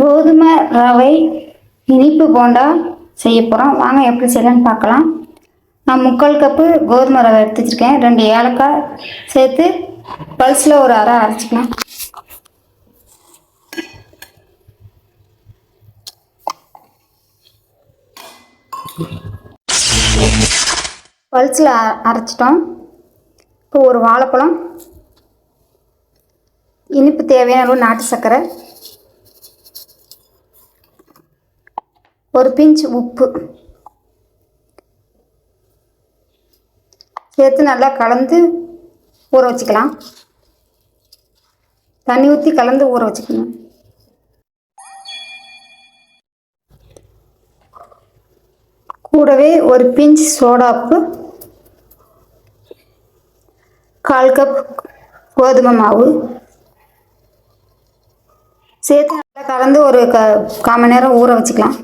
கோதுமை ரவை இனிப்பு போண்டா செய்ய போகிறோம் வாங்க எப்படி செய்யலான்னு பார்க்கலாம். நான் முக்கால் கப்பு கோதுமை ரவை எடுத்து வச்சுருக்கேன். ரெண்டு ஏலக்காய் சேர்த்து பல்ஸில் ஒரு அரை அரைச்சிக்கலாம். பல்ஸில் அரைச்சிட்டோம். இப்போ ஒரு வாழைப்பழம் இனிப்பு தேவையான அளவு நாட்டு சர்க்கரை ஒரு பிஞ்ச் உப்பு. சேர்த்து நல்லா கலந்து ஊற வச்சுக்கலாம். தண்ணி ஊற்றி கலந்து ஊற வச்சுக்கணும். கூடவே ஒரு பிஞ்ச் சோடாப்பு கால் கப் கோதுமை மாவு. சேர்த்து நல்லா கலந்து ஒரு க கால் மணி நேரம் ஊற வச்சுக்கலாம்.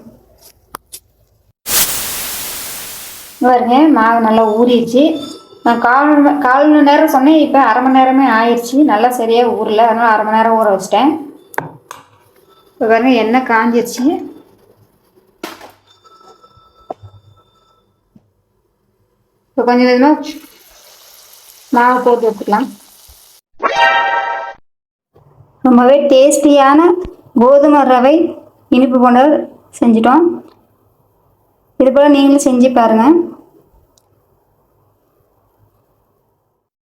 பாருங்க மாவு நல்லா ஊறிடுச்சு. நான் கால் கால் மணி நேரம் சொன்னேன் இப்போ அரை மணி நேரமே ஆயிடுச்சு. நல்லா சரியாக ஊறல அதனால் அரை மணி நேரம் ஊற வச்சிட்டேன். இப்போ பாருங்க எண்ணெய் காஞ்சிருச்சு. இப்போ கொஞ்சம் கொஞ்சமாக மாவு போட்டு வச்சுக்கலாம் ரொம்பவே டேஸ்டியான கோதுமை ரவை இனிப்பு கொண்டு செஞ்சிட்டோம். இது போல் நீங்களும் செஞ்சு பாருங்கள்